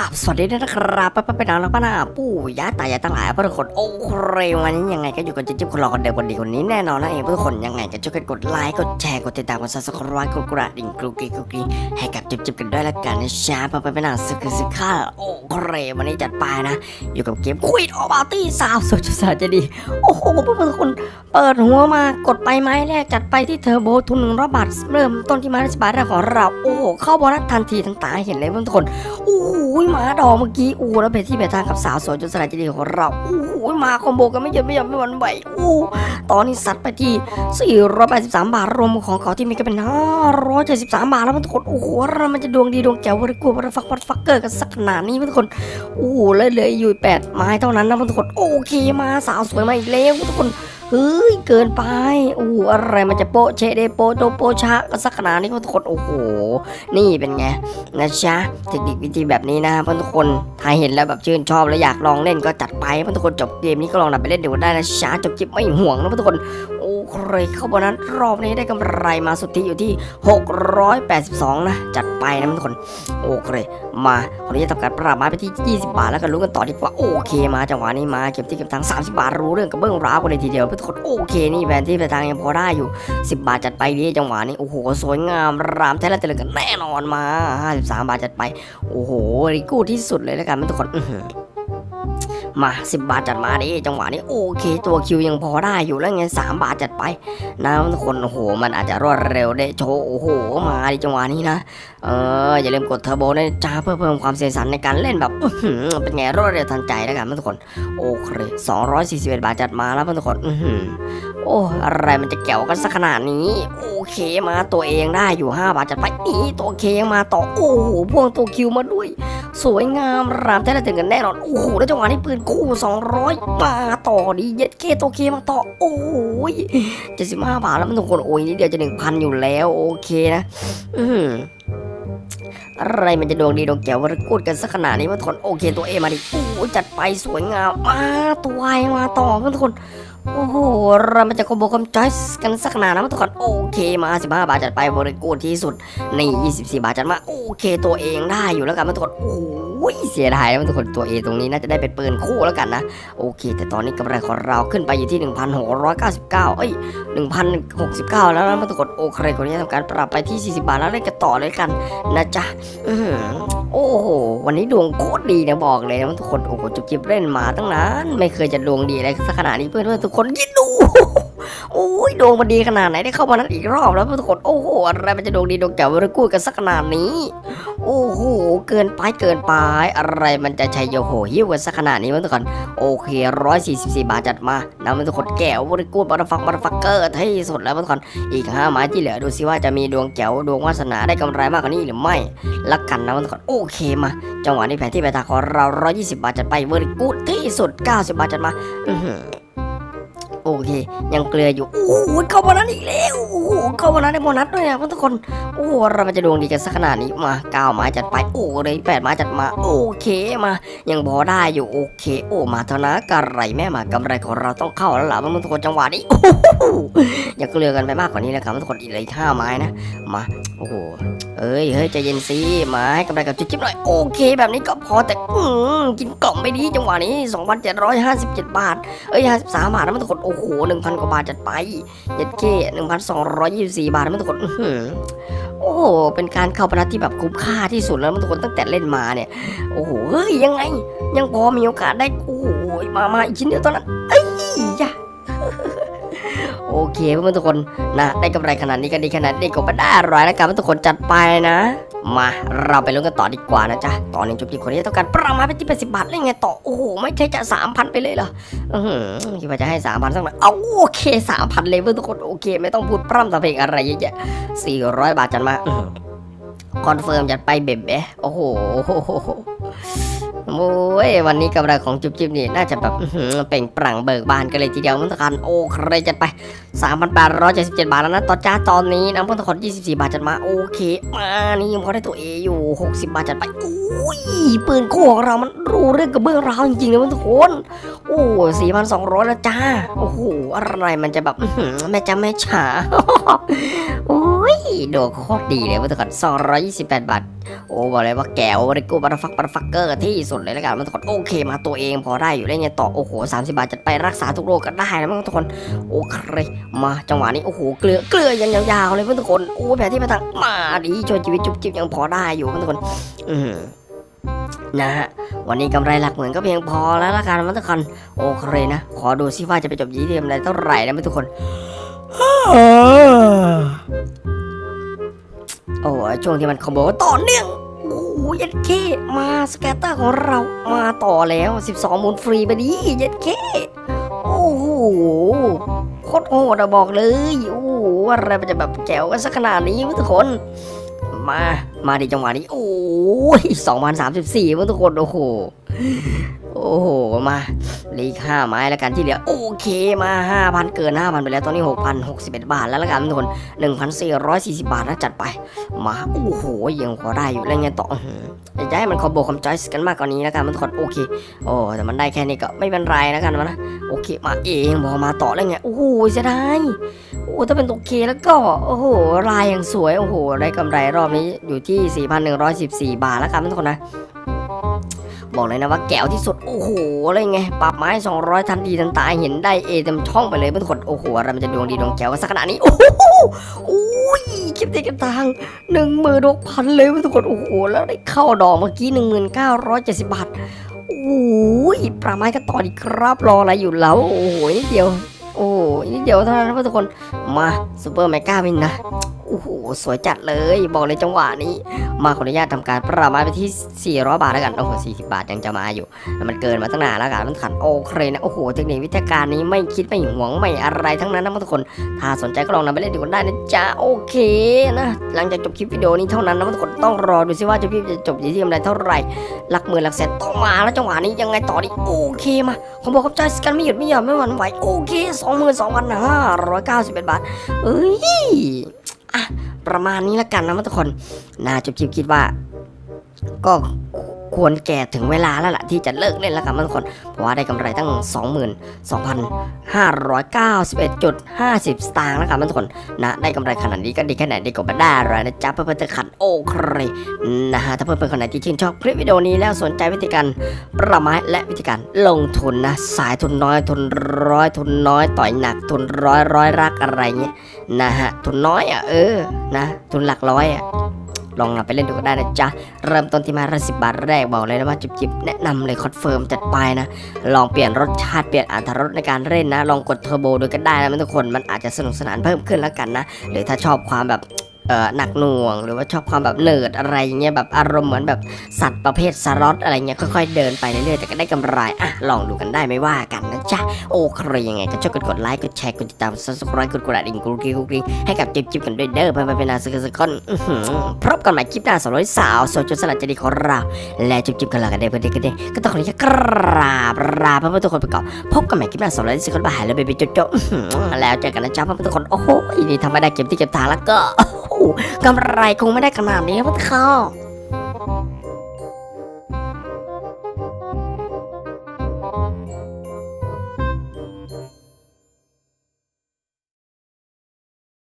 ราบสวัสดีนะครับป้าป้าไปนอนแล้วป้าหน้าปู่ย่าตายายตั้งหลายเพื่อนคนโอ้เรวันนี้ยังไงก็อยู่กับจิ๊บคนรอคนเดิมคนดีคนนี้แน่นอนนะเองเพื่อนคนยังไงก็ช่วยกันกดไลค์กดแชร์กดติดตามกดซับสไครต์กดกระดิ่งกรุกกริ๊กกรุกกริ๊กให้กับจิ๊บจิ๊บกันด้วยละกันนะจ๊ะป้าป้าไปนอนสึกสึกข้าโอ้เรวันนี้จัดไปนะ อยู่กับเกมคุยออบาร์ตี้สาวสุดสาวจะดีโอ้โหเพื่อนคนเปิดหัวมากดไปไม้แรกจัดไปที่เทอร์โบทุนหนึ่งร้อยบาทเริ่มต้นที่ไม้ละสิบบาทแรกของเราโอ้โหเข้าบนัสทันทีทันตาเห็นเลยเพื่อนทุกคนโอ้โหมาดอกเมื่อกี้อู้แล้วไปที่ไปทางกับสาวสวยจนสลายใจดีของเราโอ้มาคอมโบกันไม่หยุดไม่หย่อนไม่หวั่นไหวอู้ตอนนี้ซัดไปที่ 483 บาทรวมของเขาที่มีก็เป็น 573 บาทแล้วมันทุกคนโอ้โหมันจะดวงดีดวงแจ๋ววริกูวริฟักวัดฟักเกอร์กันสักขนาดนี้ทุกคนโอ้โหเลยเหลืออยู่ 8 ไม้เท่านั้นนะทุกคนโอเคมาสาวสวยมาอีกแล้วทุกคน เฮ้ยเกินไปโอ้อะไรมันจะโปะเชะเดโปะโตโปะชะก็สักขนาดนี้ทุกคนโอ้โห นี่เป็นไงนะจ๊ะเทคนิควิธีแบบนี้นะเพื่อนทุกคนถ้าเห็นแล้วแบบชื่นชอบแล้วอยากลองเล่นก็จัดไปเพื่อนทุกคนจบเกมนี้ก็ลองนำไปเล่นดูได้นะจ๊ะจบจิบไม่ห่วงนะเพื่อนทุกคน โอ้ใครเข้าบนนั้นรอบนี้ได้กำไรมาสุทธิอยู่ที่ 682 นะ จัดไปนะเพื่อนทุกคน โอเคมาวันนี้จะทำการปรับม้ไปที่ 20 บาทแล้วกันรู้กันต่อดีกว่า โอเคมาจังหวะนี้มาเก็บที่เก็บทาง 30 บาทรู้เรื่องกับเบื้องราวกันเลยทีเดียวเพื่อนทุกคนโอเคนี่แบรนด์ที่ไปทางยังพอได้อยู่ 10 บาทจัดไปดีจังหวะนี้โอ้โหสวยงามรามแท้และเจริญกันแน่นอนมา 53 บาทจัดไป โอ้โหริกู้ที่สุดเลยแล้วกันทุกคนอื มา 10 บาทจัดมาดิจังหวะนี้โอเค ตัวคิวยังพอได้อยู่แล้วไง3บาทจัดไปนะทุกคนโอ้โหมันอาจจะรวดเร็วได้โชว์โอ้โหมาดิจังหวะนี้นะเอออย่าลืมกดเทอร์โบนะจ้าเพื่อเพิ่มความเสียสันในการเล่นแบบเป็นไงรวดเร็วทันใจแล้วกันทุกคนโอเค241 บาทจัดมาแล้วทุกคนโอ้อะไรมันจะแก้วกันสักขนาดนี้ โอเคมาตัวเองได้อยู่5บาทจัดไปนี่ตัวเคยังมาต่อโอ้โหพ่วงตัวคิวมาด้วย สวยงามรามแท้ละถึงกันแน่นอนโอ้โหแล้วจังหวะนี้ปืนคู่ 200มาต่อดีเย็ดเคตัวเคมาต่อโอ้โห75บาทแล้วมันทุกคนโอ้ยนี่เดียวจะ1,000อยู่แล้วโอเคนะ อือหือะไรมันจะดวงดีดวงแก้ววรกูดกันสักขนาดนี้มันทุกคนโอเคตัวเอมาดิโอ้จัดไปสวยงามมาตัวไอมาต่อเพื่อนทุกคน โอ้โห เรามันจะคอมโบคอมจอยส์กันสักขนานะทุกคนโอเคมา 15 บาทจัดไปบริกูดที่สุดใน24 บาทจัดมา โอเคตัวเองได้อยู่แล้วกันทุกคนโอ้ยเสียดายนะทุกคนตัวเอตรงนี้น่าจะได้เป็นปืนคู่แล้วกันนะ โอเค แต่ตอนนี้กำไรของเราขึ้นไปอยู่ที่ 1,699 เอ้ย 1,069 แล้วนะทุกคนโอเคคนนี้ทำการปรับไปที่ 40 บาทแล้วได้กันต่อเลยกันนะจ๊ะอื โอ้โห วันนี้ดวงโคตรดีนะบอกเลยนะทุกคน โอ้โห จุบจิบเล่นมาตั้งนาน ไม่เคยจะดวงดีอะไรสักขนาดนี้เพื่อนเพื่อนทุกคนยินดู โอ้ยดวงมันดีขนาดไหนได้เข้ามานั้นอีกรอบแล้วทุกคนโอ้โหอะไรมันจะดวงดีดวงแก้วรกูดกันสักขนาดนี้ โอ้โหเกินไปเกินไปอะไรมันจะชัยโยโหหิ้วกันสักขนาดนี้ทุกคนโอเคร้อยสี่สิบสี่บาทจัดมานะมันทุกคนแก้วรกูดบัตรฟักบัตรฟักเกอร์ที่สุดแล้วทุกคนอีกห้าไม้ที่เหลือดูสิว่าจะมีดวงแก้วดวงวาสนาได้กำไรมากกว่านี้หรือไม่ละกันนะทุกคนโอเคมาจังหวะนี้แผนที่ไปทางของเราร้อยยี่สิบบาทจัดไปเวอร์กูดที่สุดเก้าสิบบาทจัดมา โอเค ยังเกลืออยู่ โอ้โหเข้าโบนัสอีกแล้ว โอ้โหเข้าโบนัสได้โบนัสด้วยนะทุกคน โอ้เรามันจะดวงดีกันสักขนาดนี้มาเก้าไม้จัดไป โอ้เลยแปดไม้จัดมา โอเคมา ยังพอได้อยู่โอเค โอ้มาเท่านะกำไรแม่มากำไรของเราต้องเข้าแล้วล่ะมันทุกคนจังหวะนี้โอ้โหย่าเกลือกันไปมากกว่านี้นะครับทุกคนอีกเลยห้าไม้นะ มา โอ้โห เอ้ยเฮ้ยใจเย็นสิมาให้กำไรกับจิ๊บๆหน่อยโอเค แบบนี้ก็พอแต่อืมกินกล่อมไม่ดีจังหวะนี้ 2,757 บาท เอ้ย53บาทนะมันทุกคนโอ้โห1,000 กว่าบาทจัดไปเย็ดเก้1,224 บาทนะมันทุกคนอื้อหือโอ้โหเป็นการเข้าพนันที่แบบคุ้มค่าที่สุดแล้วมันทุกคนตั้งแต่เล่นมาเนี่ย โอ้โหเฮ้ยยังไง ยังพอมีโอกาสได้โอ้โหมามาอีกชิ้นเดียวตอนนั้นเอ้ย โอเคเพื่อนทุกคนนะได้กำไรขนาดนี้ก็ดีขนาดนี้ก็ไม่ได้อะไรแล้วกันเพื่อนทุกคนจัดไปนะ มาเราไปลุ้นกันต่อดีกว่านะจ๊ะตอนนี้จุ๊บจิ๊บคนนี้ต้องการประมาณไปที่80บาทได้ไงต่อโอ้โหไม่ใช่จะ3,000ไปเลยเหรออือหือคิดว่าจะให้3,000สักหน่อยเอาโอเค3,000เลยเพื่อนทุกคนโอเค ไม่ต้องพูดพร่ำทำเพลงอะไรเยอะแยะ400บาทจัดมาคอนเฟิร์มจัดไปเบ็บเบะโอ้โห โอ้ยวันนี้กำไรของจุ๊บจิ๊บนี่น่าจะแบบเป่งปลั่งเบิกบานกันเลยทีเดียวมันตะการโอเคจัดไป 3,877 บาทแล้วนะต่อจ้าตอนนี้นะพุทธคน24 บาทจัดมาโอเคมานี่ยังพอได้ตัวเออยู่ 60 บาทจัดไปโอ้ยปืนคู่ของเรามันรู้เรื่องกับเบื้องราวจริงๆเลยพุทธคนโอ้4,200แล้วจ้าโอ้โหอะไรมันจะแบบแม่จ้าแม่ฉาโอ้ยโดนโคตรดีเลยพุทธคน228 บาทโอ้บอกเลยว่าแกวบริกูบัตฟักบัตฟักเกอร์ที่สุดเลยแล้วกันมันทุกคนโอเคมาตัวเองพอได้อยู่แล้วเนี่ยต่อโอ้โห30บาทจัดไปรักษาทุกโรคก็ได้นะมันทุกคนโอเคมาจังหวะนี้โอ้โหเกลือเกลือยังยาวๆเลยเพื่อนทุกคนโอ้แผลที่มาทางมาดีช่วยชีวิตจุ๊บจิ๊บยังพอได้อยู่เพื่อนทุกคน อืมนะฮะวันนี้กำไรหลักหมื่นก็เพียงพอแล้วละกันมันทุกคนโอเคนะ ขอดูซิว่าจะไปจบยี่เดียมอะไรเท่าไหร่นะทุกคน ช่วงที่มันคอมโบต่อเนื่องโอ้ยเย็ดเคมาสแกตเตอร์ของเรามาต่อแล้ว 12มูลฟรีไปดิเย็ดเคโอ้โหโคตรโหดอะบอกเลยโอ้โหอะไรมันจะแบบแจ๋วกันสักขนาดนี้ทุกคน มา มาดีจังหวะนี้ โอ้ย2034วะทุกคนโอ้โหโอ้โห มาเลีกห้าไม้แล้วกันที่เหลือ โอเคมา5,000เกิน5,000ไปแล้วตอนนี้6,061บเอ็ดบาทแล้วละกันทุกคน1,440บาทนะจัดไป มาโอ้โหยังพอได้อยู่แล้วไงต่ออื้อหืออยากจะให้มันคอมโบคอมจอยส์กันมากกว่านี้แล้วกันมันถอดโอเคโอ้แต่มันได้แค่นี้ก็ไม่เป็นไรแล้วกันวะนะโอเคมาเองพอมาต่อแล้วไงโอ้โหเสียดายโอ้ ถ้าเป็นตัวเคแล้วก็โอ้โหลายอย่างสวยโอ้โหได้กำไรรอบนี้อยู่ที่ 4,114 บาทแล้วกันทุกคนนะบอกเลยนะว่าแก้วที่สุด โอ้โหอะไรไงปรับไม้ 200 ทันทีทันตาเห็นได้เอเต็มช่องไปเลยเพื่อนคนโอ้โหอะไรมันจะดวงดีดวงแก้วกันสักขนาดนี้ โอ้โหโอ้ยคลิปเด็กกันทางหนึ่งหมื่นหกพันเลยเพื่อนคนโอ้โหแล้วได้เข้าดอกเมื่อกี้หนึ่งหมื่นเก้าร้อยเจ็ดสิบบาทโอ้ยปราไม้กันต่อดีครับรออะไรอยู่แล้วโอ้โหนิดเดียว โอ้ยนิดเดียวเท่านั้นนะเพื่อนทุกคนมาซูเปอร์แมก้าวินนะ โอ้โหสวยจัดเลยบอกเลยจังหวะนี้ มาขออนุญาตทำการประมาณไปที่ 400 บาทแล้วกันโอ้โห40 บาทยังจะมาอยู่ มันเกินมาตั้งนานแล้วกันมันขันโอเคนะโอ้โหเทคนิควิทยาการนี้ไม่คิดไม่หวงไม่อะไรทั้งนั้นนะทุกคน ถ้าสนใจก็ลองนำไปเล่นดูกันได้นะจ๊ะโอเคนะหลังจากจบคลิปวิดีโอนี้เท่านั้นนะทุกคนต้องรอดูซิว่าจะพี่จะจบอยู่ที่กำไรเท่าไหร่หลักหมื่นหลักแสนต้องมาแล้วจังหวะนี้ยังไงต่อดีโอเคมาผมบอกขอบใจสกันไม่หยุดไม่หย่อนไม่หวั่นไหวโอเค22,591บาทเอ้ย อะประมาณนี้ละกันนะทุกคนน่าจุบจิบคิดว่า ก็ ควรแก่ถึงเวลาแล้วล่ะที่จะเลิกเล่นแล้วกันทุกคน เพราะว่าได้กำไรตั้ง 22,591.50 สตางค์แล้วกันทุกคนนะได้กำไรขนาดนี้ก็ดีแค่ไหนดีกว่าไม่ได้เลยนะจ๊ะเพื่อนๆจะขัดโอเคนะฮะถ้าเพื่อนๆคนไหนที่ชื่นชอบคลิปวิดีโอนี้แล้วสนใจวิธีการประมาณและวิธีการลงทุนนะสายทุนน้อยทุนร้อยทุนน้อยต่อยหนักทุนร้อยร้อยรักอะไรเงี้ยนะฮะทุนน้อยอะเออนะทุนหลักร้อยอะ ลองนำไปเล่นดูก็ได้นะจ๊ะ เริ่มต้นที่มาละสิบบาทแรกบอกเลยนะว่าจิบๆแนะนำเลยคอนเฟิร์มจัดไปนะ ลองเปลี่ยนรสชาติเปลี่ยนอัตรถรสในการเล่นนะ ลองกดเทอร์โบดูก็ได้นะทุกคนมันอาจจะสนุกสนานเพิ่มขึ้นแล้วกันนะหรือถ้าชอบความแบบ หนักหน่วง หรือว่าชอบความแบบเนิร์ดอะไรเงี้ยแบบอารมณ์เหมือนแบบสัตว์ประเภทสล็อตอะไรเงี้ยค่อยๆเดินไปเรื่อยๆแต่ก็ได้กำไรอะลองดูกันได้ไม่ว่ากันนะจ๊ะโอเคยังไงก็ช่วยกดกดไลค์กดแชร์กดติดตามซับสไครต์กดกระดิ่งกรุกริ๊งกรุกริ๊งให้กับจิ๊บจิ๊บกันด้วยเด้อเพื่อนๆเป็นนาสกสกอนอือหือพบกันใหม่คลิปหน้าสำหรับสาวโซจนสลัดจะดีของเราและจิ๊บจิ๊บกันละกันเด้อเพื่อนๆกันเด้อก็ต้องขออนุญาตกราบลาเพื่อนๆทุกคนไปก่อนพบกันใหม่คลิปหน้าสำหรับสกอนบายแล้วเบบี้โจโจแล้วเจอกันนะจ๊ะเพื่อนๆทุกคนโอ้โหนี่ทำไม่ได้เก็บที่เก็บทางแล้วก็กำไรคงไม่ได้ขนาดนี้ครับทุกคน